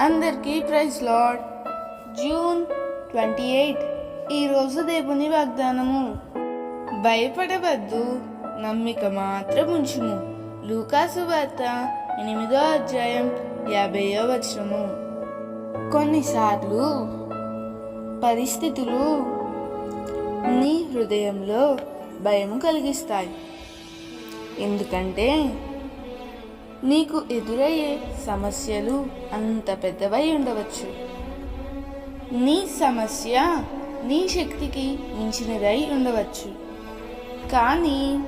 అందరికీ praise lord. June twenty eight. ఈరోజు దేవుని వాగ్దానము. భయపడవద్దు నమ్మిక మాత్రం ఉంచుము లూకాసు వార్త ఎనిమిదో అధ్యాయం యాభైయో వచనము. కొన్నిసార్లు పరిస్థితులు నీ హృదయంలో భయం కలిగిస్తాయి. ఎందుకంటే నీకు ఎదురయ్యే సమస్యలు అంత పెద్దవై ఉండవచ్చు. నీ సమస్య నీ శక్తికి మించినదై ఉండవచ్చు. కానీ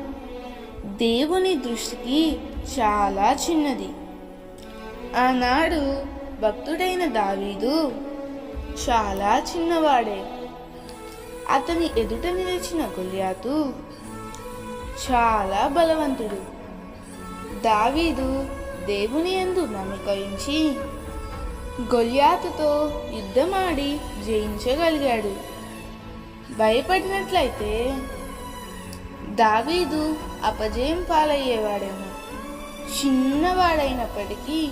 దేవుని దృష్టికి చాలా చిన్నది. ఆనాడు భక్తుడైన దావీదు చాలా చిన్నవాడే. అతని ఎదుట నిలిచిన గొల్యాతు చాలా బలవంతుడు. దావీదు దేవుని యందు నమ్మిక ఉంచి గొల్యాతుతో యుద్ధమాడి జయించగలిగాడు. భయపడినట్లయితే దావీదు అపజయం పాలయ్యేవాడేమో. చిన్నవాడైనప్పటికీ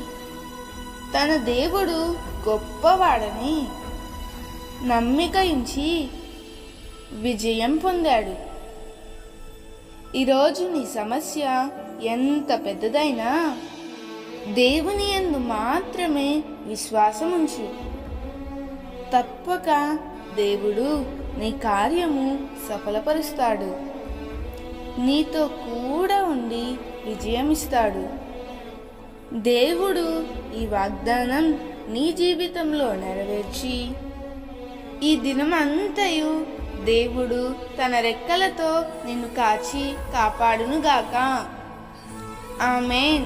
తన దేవుడు గొప్పవాడని నమ్మికయించి విజయం పొందాడు. ఈరోజు నీ సమస్య ఎంత పెద్దదైనా దేవుని యందు మాత్రమే విశ్వాసం ఉంచు తప్పక దేవుడు నీ కార్యము సఫలపరుస్తాడు. నీతో కూడా ఉండి విజయం ఇస్తాడు దేవుడు ఈ వాగ్దానం నీ జీవితంలో నెరవేర్చి ఈ దినమంతయు దేవుడు తన రెక్కలతో నిన్ను కాచి కాపాడునుగాక. ஆமேன்